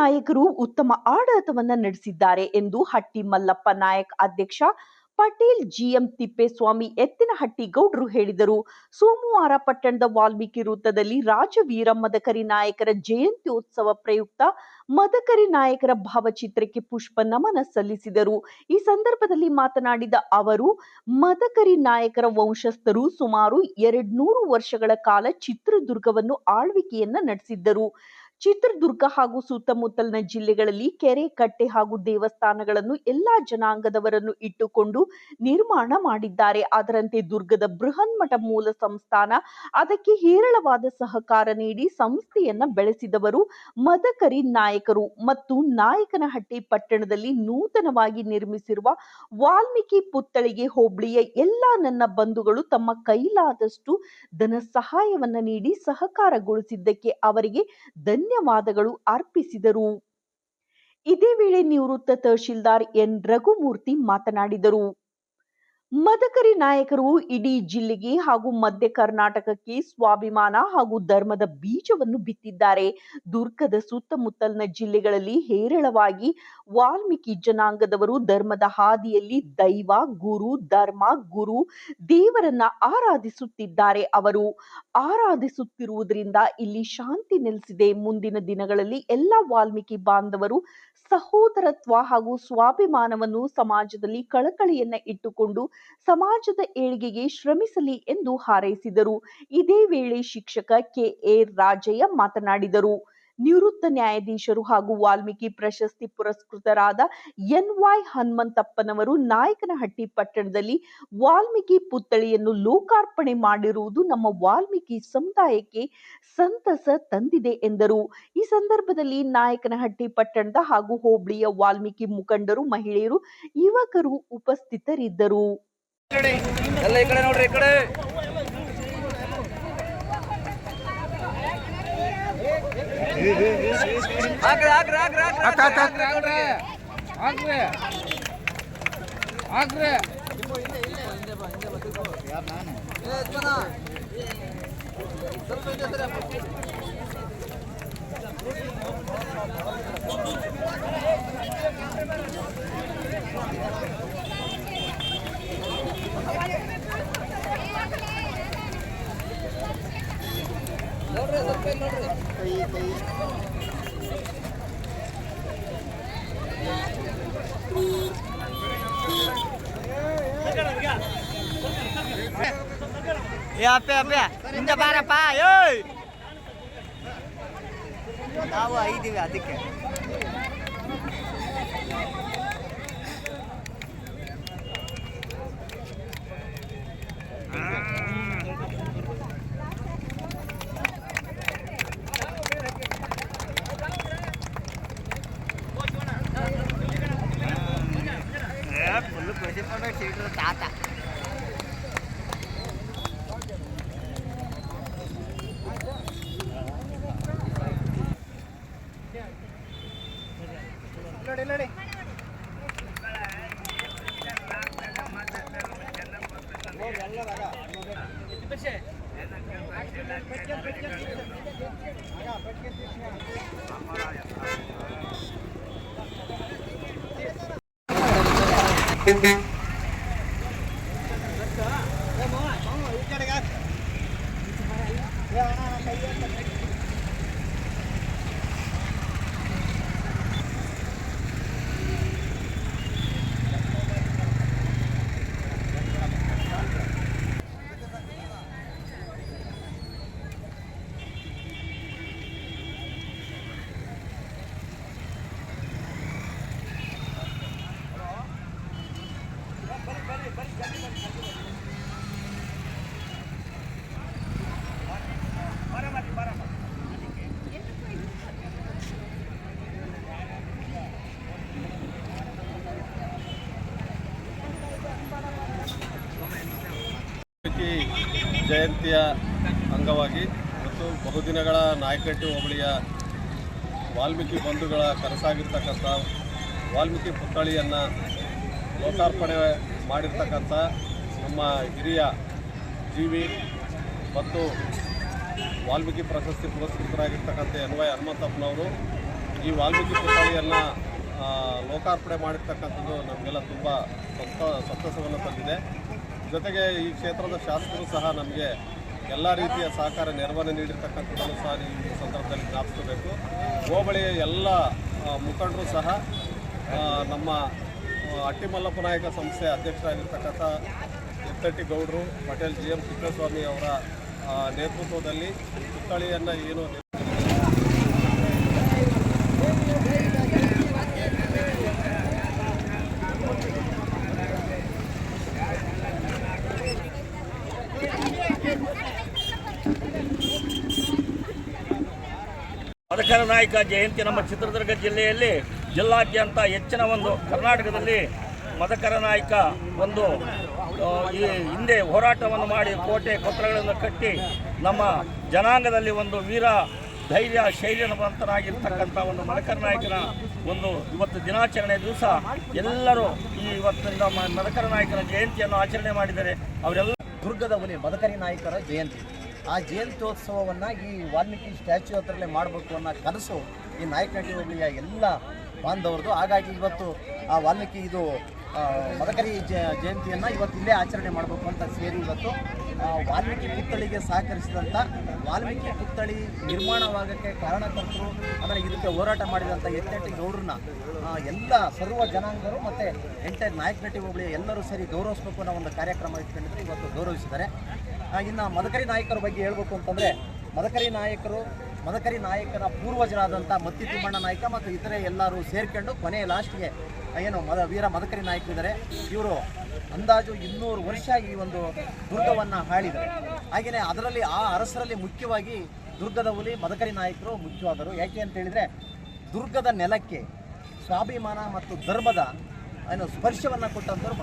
ನಾಯಕರು ಉತ್ತಮ ಆಡಳಿತವನ್ನ ನಡೆಸಿದ್ದಾರೆ ಎಂದು ಹಟ್ಟಿ ಮಲ್ಲಪ್ಪ ನಾಯಕ್ ಅಧ್ಯಕ್ಷ ಪಟೇಲ್ ಜಿಎಂ ತಿಪ್ಪೇಸ್ವಾಮಿ ಎತ್ತಿನಹಟ್ಟಿ ಗೌಡರು ಹೇಳಿದರು. ಸೋಮವಾರ ಪಟ್ಟಣದ ವಾಲ್ಮೀಕಿ ವೃತ್ತದಲ್ಲಿ ರಾಜವೀರ ಮದಕರಿ ನಾಯಕರ ಜಯಂತಿ ಉತ್ಸವ ಪ್ರಯುಕ್ತ ಮದಕರಿ ನಾಯಕರ ಭಾವಚಿತ್ರಕ್ಕೆ ಪುಷ್ಪ ನಮನ ಸಲ್ಲಿಸಿದರು. ಈ ಸಂದರ್ಭದಲ್ಲಿ ಮಾತನಾಡಿದ ಅವರು, ಮದಕರಿ ನಾಯಕರ ವಂಶಸ್ಥರು ಸುಮಾರು ಎರಡ್ನೂರು ವರ್ಷಗಳ ಕಾಲ ಚಿತ್ರದುರ್ಗವನ್ನು ಆಳ್ವಿಕೆಯನ್ನ ನಡೆಸಿದ್ದರು. ಚಿತ್ರದುರ್ಗ ಹಾಗೂ ಸುತ್ತಮುತ್ತಲಿನ ಜಿಲ್ಲೆಗಳಲ್ಲಿ ಕೆರೆ, ಕಟ್ಟೆ ಹಾಗೂ ದೇವಸ್ಥಾನಗಳನ್ನು ಎಲ್ಲಾ ಜನಾಂಗದವರನ್ನು ಇಟ್ಟುಕೊಂಡು ನಿರ್ಮಾಣ ಮಾಡಿದ್ದಾರೆ. ಅದರಂತೆ ದುರ್ಗದ ಬೃಹನ್ಮಠ ಮೂಲ ಸಂಸ್ಥಾನ, ಅದಕ್ಕೆ ಹೇರಳವಾದ ಸಹಕಾರ ನೀಡಿ ಸಂಸ್ಥೆಯನ್ನ ಬೆಳೆಸಿದವರು ಮದಕರಿ ನಾಯಕರು ಮತ್ತು ನಾಯಕನಹಟ್ಟಿ ಪಟ್ಟಣದಲ್ಲಿ ನೂತನವಾಗಿ ನಿರ್ಮಿಸಿರುವ ವಾಲ್ಮೀಕಿ ಪುತ್ಥಳಿಗೆ ಹೋಬಳಿಯ ಎಲ್ಲಾ ನನ್ನ ಬಂಧುಗಳು ತಮ್ಮ ಕೈಲಾದಷ್ಟು ಧನ ಸಹಾಯವನ್ನ ನೀಡಿ ಸಹಕಾರಗೊಳಿಸಿದ್ದಕ್ಕೆ ಅವರಿಗೆ ಧನ್ಯವಾದಗಳು ಅರ್ಪಿಸಿದರು. ಇದೇ ವೇಳೆ ನಿವೃತ್ತ ತಹಶೀಲ್ದಾರ್ ಎನ್ ರಘುಮೂರ್ತಿ ಮಾತನಾಡಿದರು. ಮದಕರಿ ನಾಯಕರು ಇಡೀ ಜಿಲ್ಲೆಗೆ ಹಾಗೂ ಮಧ್ಯ ಕರ್ನಾಟಕಕ್ಕೆ ಸ್ವಾಭಿಮಾನ ಹಾಗೂ ಧರ್ಮದ ಬೀಜವನ್ನು ಬಿತ್ತಿದ್ದಾರೆ. ದುರ್ಗದ ಸುತ್ತಮುತ್ತಲಿನ ಜಿಲ್ಲೆಗಳಲ್ಲಿ ಹೇರಳವಾಗಿ ವಾಲ್ಮೀಕಿ ಜನಾಂಗದವರು ಧರ್ಮದ ಹಾದಿಯಲ್ಲಿ ದೈವ, ಗುರು, ಧರ್ಮ, ಗುರು ದೇವರನ್ನ ಆರಾಧಿಸುತ್ತಿದ್ದಾರೆ ಅವರು. ಆರಾಧಿಸುತ್ತಿರುವುದರಿಂದ ಇಲ್ಲಿ ಶಾಂತಿ ನೆಲೆಸಿದೆ. ಮುಂದಿನ ದಿನಗಳಲ್ಲಿ ಎಲ್ಲ ವಾಲ್ಮೀಕಿ ಬಾಂಧವರು ಸಹೋದರತ್ವ ಹಾಗೂ ಸ್ವಾಭಿಮಾನವನ್ನು ಸಮಾಜದಲ್ಲಿ ಕಳಕಳಿಯನ್ನ ಇಟ್ಟುಕೊಂಡು ಸಮಾಜದ ಏಳಿಗೆಗೆ ಶ್ರಮಿಸಲಿ ಎಂದು ಹಾರೈಸಿದರು. ಇದೇ ವೇಳೆ ಶಿಕ್ಷಕ ಕೆ. ಎ. ರಾಜಯ್ಯ ಮಾತನಾಡಿದರು. ನಿವೃತ್ತ ನ್ಯಾಯಾಧೀಶರು ಹಾಗೂ ವಾಲ್ಮೀಕಿ ಪ್ರಶಸ್ತಿ ಪುರಸ್ಕೃತರಾದ ಎನ್. ವೈ. ಹನುಮಂತಪ್ಪನವರು ನಾಯಕನಹಟ್ಟಿ ಪಟ್ಟಣದಲ್ಲಿ ವಾಲ್ಮೀಕಿ ಪುತ್ಥಳಿಯನ್ನು ಲೋಕಾರ್ಪಣೆ ಮಾಡಿರುವುದು ನಮ್ಮ ವಾಲ್ಮೀಕಿ ಸಮುದಾಯಕ್ಕೆ ಸಂತಸ ತಂದಿದೆ ಎಂದರು. ಈ ಸಂದರ್ಭದಲ್ಲಿ ನಾಯಕನಹಟ್ಟಿ ಪಟ್ಟಣದ ಹಾಗೂ ಹೋಬಳಿಯ ವಾಲ್ಮೀಕಿ ಮುಖಂಡರು, ಮಹಿಳೆಯರು, ಯುವಕರು ಉಪಸ್ಥಿತರಿದ್ದರು. ಎಲ್ಲ ಈ ಕಡೆ ನೋಡ್ರಿ ಈ ಕಡೆ ಹಾಕ್ರಿ ಹಾಕ್ರಿ ಹಾಕ್ರಿ ಹಾಕ್ರಿ ಹಾಕ್ರಿ ಹಾಕ್ರಿ ಹಾಕ್ರಿ ನೋಡ್ರಿ ಸ್ವಲ್ಪ ಏ ಅಪ್ಪೆ ಅಪ್ಪೆ ಹಿಂದೆ ಬಾರಪ್ಪ ಏಯ್! ನಾವು ಐದಿವಿ ಅದಕ್ಕೆ. ที่มั打ไ Mm-hmm. ಜಯಂತಿಯ ಅಂಗವಾಗಿ ಮತ್ತು ಬಹುದಿನಗಳ ನಾಯಕಟ್ಟಿ ಹೋಬಳಿಯ ವಾಲ್ಮೀಕಿ ಬಂಧುಗಳ ಕನಸಾಗಿರ್ತಕ್ಕಂಥ ವಾಲ್ಮೀಕಿ ಪುತ್ಥಳಿಯನ್ನು ಲೋಕಾರ್ಪಣೆ ಮಾಡಿರ್ತಕ್ಕಂಥ ನಮ್ಮ ಹಿರಿಯ ಜೀವಿ ಮತ್ತು ವಾಲ್ಮೀಕಿ ಪ್ರಶಸ್ತಿ ಪುರಸ್ಕೃತರಾಗಿರ್ತಕ್ಕಂಥ ಎನ್ ವೈ ಹನುಮಂತಪ್ಪನವರು ಈ ವಾಲ್ಮೀಕಿ ಪುತ್ಥಳಿಯನ್ನು ಲೋಕಾರ್ಪಣೆ ಮಾಡಿರ್ತಕ್ಕಂಥದ್ದು ನಮಗೆಲ್ಲ ತುಂಬ ಸಂತ, ಸಂತಸವನ್ನು ತಂದಿದೆ. ಜೊತೆಗೆ ಈ ಕ್ಷೇತ್ರದ ಶಾಸಕರು ಸಹ ನಮಗೆ ಎಲ್ಲ ರೀತಿಯ ಸಹಕಾರ, ನೆರವನ್ನು ನೀಡಿರ್ತಕ್ಕಂಥದ್ದನ್ನು ಸಹ ಈ ಸಂದರ್ಭದಲ್ಲಿ ಜ್ಞಾಪಿಸಬೇಕು ಹೋಬಳಿಯ ಎಲ್ಲ ಮುಖಂಡರು ಸಹ ನಮ್ಮ ಅಟ್ಟಿಮಲ್ಲಪ್ಪ ನಾಯಕ ಸಂಸ್ಥೆ ಅಧ್ಯಕ್ಷರಾಗಿರ್ತಕ್ಕಂಥ ಎತ್ತಟ್ಟಿ ಗೌಡರು, ಪಟೇಲ್ ಜಿ ಎಂ ತಿಪ್ಪೇಸ್ವಾಮಿ ಅವರ ನೇತೃತ್ವದಲ್ಲಿ ಪುತ್ಥಳಿಯನ್ನು ಏನು ಮದಕರ ನಾಯಕ ಜಯಂತಿ ನಮ್ಮ ಚಿತ್ರದುರ್ಗ ಜಿಲ್ಲೆಯಲ್ಲಿ ಜಿಲ್ಲಾದ್ಯಂತ ಹೆಚ್ಚಿನ ಒಂದು ಕರ್ನಾಟಕದಲ್ಲಿ ಮದಕರ ನಾಯಕ ಒಂದು ಈ ಹಿಂದೆ ಹೋರಾಟವನ್ನು ಮಾಡಿ ಕೋಟೆ ಪತ್ರಗಳನ್ನು ಕಟ್ಟಿ ನಮ್ಮ ಜನಾಂಗದಲ್ಲಿ ಒಂದು ವೀರ ಧೈರ್ಯ ಶೈರ್ಯವಂತನಾಗಿರ್ತಕ್ಕಂಥ ಒಂದು ಮದಕರ ನಾಯಕನ ಒಂದು ಇವತ್ತು ದಿನಾಚರಣೆ ದಿವಸ ಎಲ್ಲರೂ ಈ ಇವತ್ತು ನಮ್ಮ ಮದಕರ ನಾಯಕನ ಜಯಂತಿಯನ್ನು ಆಚರಣೆ ಮಾಡಿದರೆ ಅವರೆಲ್ಲ ದುರ್ಗದ ಹುಲಿ ಮದಕರಿ ನಾಯಕರ ಜಯಂತಿ. ಆ ಜಯಂತ್ಯೋತ್ಸವವನ್ನು ಈ ವಾಲ್ಮೀಕಿ ಸ್ಟ್ಯಾಚ್ಯೂ ಹತ್ರಲ್ಲೇ ಮಾಡಬೇಕು ಅನ್ನೋ ಕನಸು ಈ ನಾಯಕನಹಳ್ಳಿ ಹೋಬಳಿಯ ಎಲ್ಲ ಬಾಂಧವರದು ಹಾಗಾಗಿ ಇವತ್ತು ಆ ವಾಲ್ಮೀಕಿ ಇದು ಮದಕರಿ ಜಯಂತಿಯನ್ನು ಇವತ್ತು ಇಲ್ಲೇ ಆಚರಣೆ ಮಾಡಬೇಕು ಅಂತ ಸೇರಿ ಇವತ್ತು ವಾಲ್ಮೀಕಿ ಪುತ್ಥಳಿಗೆ ಸಹಕರಿಸಿದಂಥ ವಾಲ್ಮೀಕಿ ಪುತ್ಥಳಿ ನಿರ್ಮಾಣವಾಗಕ್ಕೆ ಕಾರಣಕರ್ತರು, ಆಮೇಲೆ ಇದಕ್ಕೆ ಹೋರಾಟ ಮಾಡಿದಂಥ ಎತ್ತೆಟ್ಟಿ ಗೌಡ್ರನ್ನ ಎಲ್ಲ ಸರ್ವ ಜನಾಂಗರು ಮತ್ತು ಎಂಟೈರ್ ನಾಯಕನಟ್ಟಿ ಹೋಬಳಿ ಎಲ್ಲರೂ ಸೇರಿ ಗೌರವಿಸಬೇಕು ಅನ್ನೋ ಒಂದು ಕಾರ್ಯಕ್ರಮ ಇಟ್ಕೊಂಡಿದ್ರು ಇವತ್ತು ಗೌರವಿಸಿದ್ದಾರೆ. ಇನ್ನು ಮದಕರಿ ನಾಯಕರ ಬಗ್ಗೆ ಹೇಳ್ಬೇಕು ಅಂತಂದರೆ, ಮದಕರಿ ನಾಯಕರು, ಮದಕರಿ ನಾಯಕನ ಪೂರ್ವಜರಾದಂಥ ಮತ್ತಿ ತಿಮ್ಮಣ್ಣ ನಾಯಕ ಮತ್ತು ಇತರೆ ಎಲ್ಲರೂ ಸೇರ್ಕೊಂಡು ಕೊನೆಯ ಲಾಸ್ಟ್ಗೆ ಏನು ಮದ, ವೀರ ಮದಕರಿ ನಾಯಕರಿದ್ದಾರೆ ಇವರು ಅಂದಾಜು ಇನ್ನೂರು ವರ್ಷ ಈ ಒಂದು ದುರ್ಗವನ್ನು ಹಾಳಿದರು ಹಾಗೆಯೇ ಅದರಲ್ಲಿ ಆ ಅರಸರಲ್ಲಿ ಮುಖ್ಯವಾಗಿ ದುರ್ಗದ ಹುಲಿ ಮದಕರಿ ನಾಯಕರು ಮುಖ್ಯವಾದರು ಯಾಕೆ ಅಂತ ಹೇಳಿದರೆ, ದುರ್ಗದ ನೆಲಕ್ಕೆ ಸ್ವಾಭಿಮಾನ ಮತ್ತು ಧರ್ಮದ, ಏನು ಸ್ಪರ್ಶವನ್ನು ಕೊಟ್ಟಂಥವ್ರು